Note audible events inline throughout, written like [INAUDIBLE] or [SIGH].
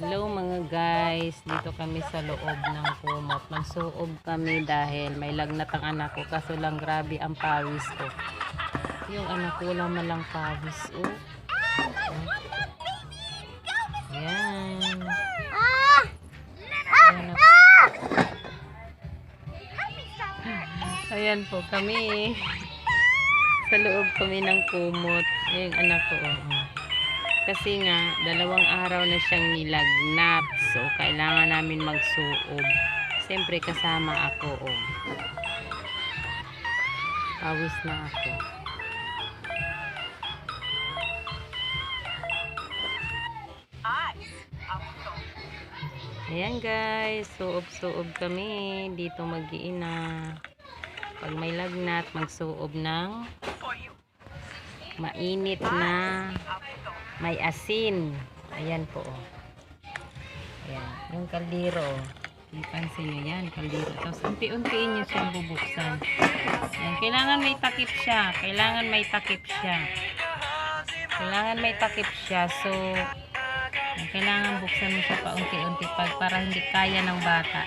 Hello mga guys, dito kami sa loob ng kumot. Magsuob kami dahil may lagnat ang anak ko kaso lang grabe ang pawis ko. Yung anak ko lang malang pawis oh. Yan. Ayan. Ayan po kami. Sa loob kami ng kumot. Yung anak ko oh. Kasi nga, dalawang araw na siyang nilagnat. So, kailangan namin magsuob. Siyempre, kasama ako, oh. Pawis na ako. Ayan guys, suob-suob kami. Dito mag-iina. Pag may lagnat, magsuob ng mainit na may asin. Ayan po. oh. Ayan. Yung kaldero. Ipansin nyo yan, kaldero. Tapos unti-untiin nyo siyang bubuksan. Ayan. Kailangan may takip siya. Kailangan may takip siya. Kailangan may takip siya. So, ayan, kailangan buksan mo siya pa unti-unti para hindi kaya ng bata.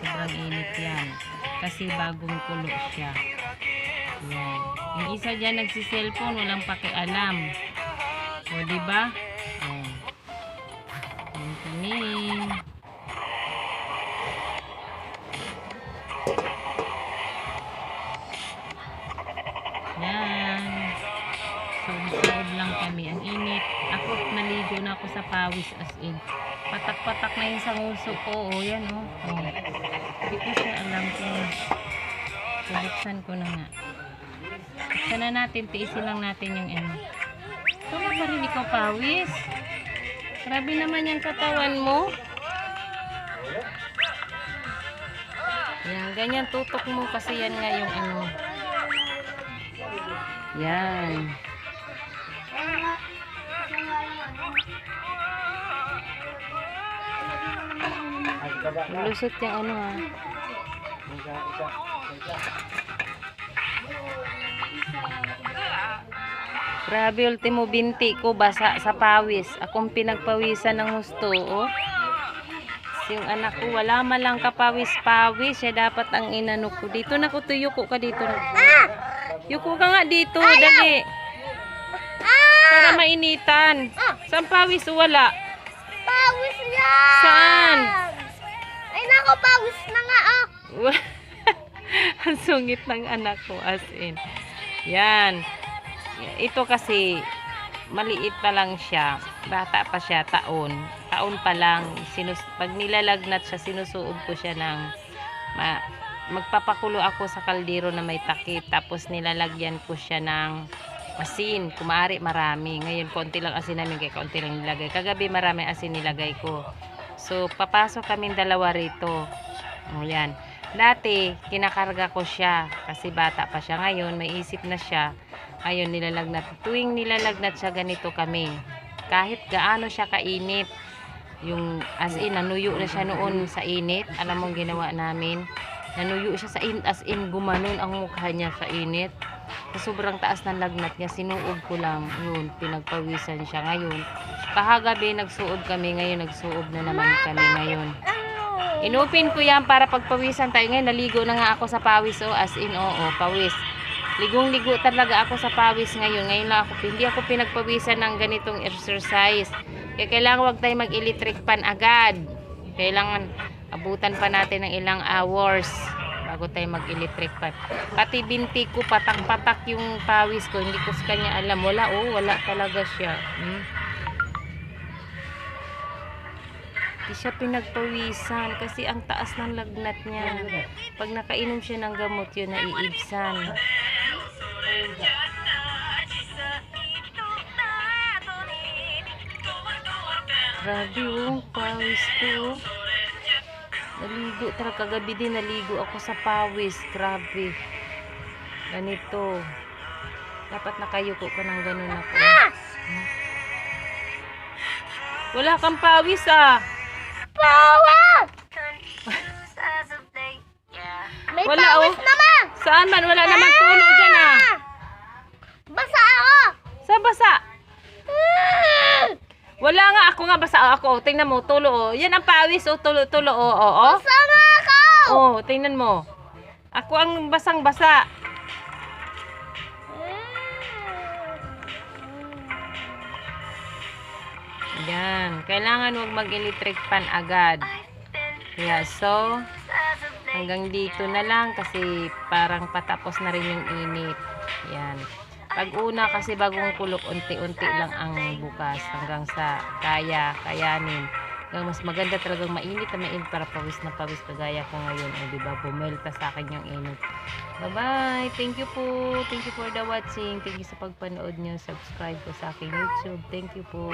Sobrang init yan. Kasi bagong kulo siya. Yan. Yung isa dyan nagsiselfone, walang pakialam. O, di ba? Yan. Yan. Yan. Suod lang kami. Ang init. Ako, naligo na ako sa pawis as in. Patak-patak na yung sanguso ko. O, yan o. Oh. Hindi ko siya alam kung Bubuksan ko na nga. Buksan na natin, tiisin lang natin yung ano. Ba pa rin ikaw pawis? Grabe naman yung katawan mo. Yan, ganyan tutok mo kasi yan nga yung ano. Yan. Lusot yung ano ha. Grabe, ultimo binti ko basa sa pawis. Akong pinagpawisan ng gusto, oh. Yung anak ko, wala man lang kapawis-pawis. Siya dapat ang inano ko. Dito na ko to, yuko ka dito. Yuko ka nga dito, dali. Para mainitan. Saan pawis? Wala. Pawis yan! Saan? Ay nako, pawis na nga ah! [LAUGHS] Ang sungit ng anak ko as in. Yan. Ito kasi maliit pa lang siya. Bata pa siya, taon. Taon pa lang. Sinus pag nilalagnat siya, sinusuob ko siya ng ma magpapakulo ako sa kaldero na may takip. Tapos nilalagyan ko siya ng asin. Kumari marami. Ngayon, konti lang asin namin kaya konti lang nilagay. Kagabi marami asin nilagay ko. So, papasok kaming dalawa rito. O, yan. Dati, kinakarga ko siya kasi bata pa siya. Ngayon, may isip na siya. Ngayon, nilalagnat. Tuwing nilalagnat siya, ganito kami. Kahit gaano siya kainit, yung as in, nanuyo na siya noon sa init. Alam mo ang ginawa namin? Nanuyo siya sa in, as in, gumanon ang mukha niya sa init. Sa sobrang taas ng lagnat niya, sinuog ko lang. Yun, pinagpawisan siya. Ngayon, kahagabi nagsuob kami. Ngayon, nagsuob na naman kami ngayon. Inupin ko yan para pagpawisan tayo. Ngayon, naligo na nga ako sa pawis. Oh, as in, oo, pawis. Ligong-ligo talaga ako sa pawis ngayon. Ngayon lang ako, hindi ako pinagpawisan ng ganitong exercise. Kaya kailangan wag tayo mag-electric pan agad. Kailangan abutan pa natin ng ilang hours bago tayo mag-electric pan. Pati binti ko, patak-patak yung pawis ko. Hindi ko sa kanya alam. Wala, oh, wala talaga siya. Hmm? Di siya pinagpawisan kasi ang taas ng lagnat niya. Pag nakainom siya ng gamot yun, naiibsan. Grabe oh, pawis ko. oh. Naligo, talaga kagabi din naligo ako sa pawis. Grabe. Ganito. Dapat nakayuko ka ng ganun ako. Wala kang pawis ah. Pawis! May Wala, pawis oh. naman! Saan man? Wala naman tulo dyan ah. Basa ako! Sa basa. Wala nga ako nga basa oh, ako. oh. Tingnan mo, tulo oh. Yan ang pawis oh, tulo tulo oh, oh, oh. Sama ako! Oh, tingnan mo. Ako ang basang-basa. Yan. Kailangan huwag mag-electric fan agad. Kaya so, hanggang dito na lang kasi parang patapos na rin yung init. Yan. Pag una kasi bagong kulok, unti-unti lang ang bukas hanggang sa kaya, kayanin. Hanggang mas maganda talagang mainit na mainit para pawis na pawis kagaya ko ngayon. O diba, bumelta sa akin yung init. Bye-bye. Thank you po. Thank you for the watching. Thank you sa pagpanood nyo. Subscribe po sa aking YouTube. Thank you po.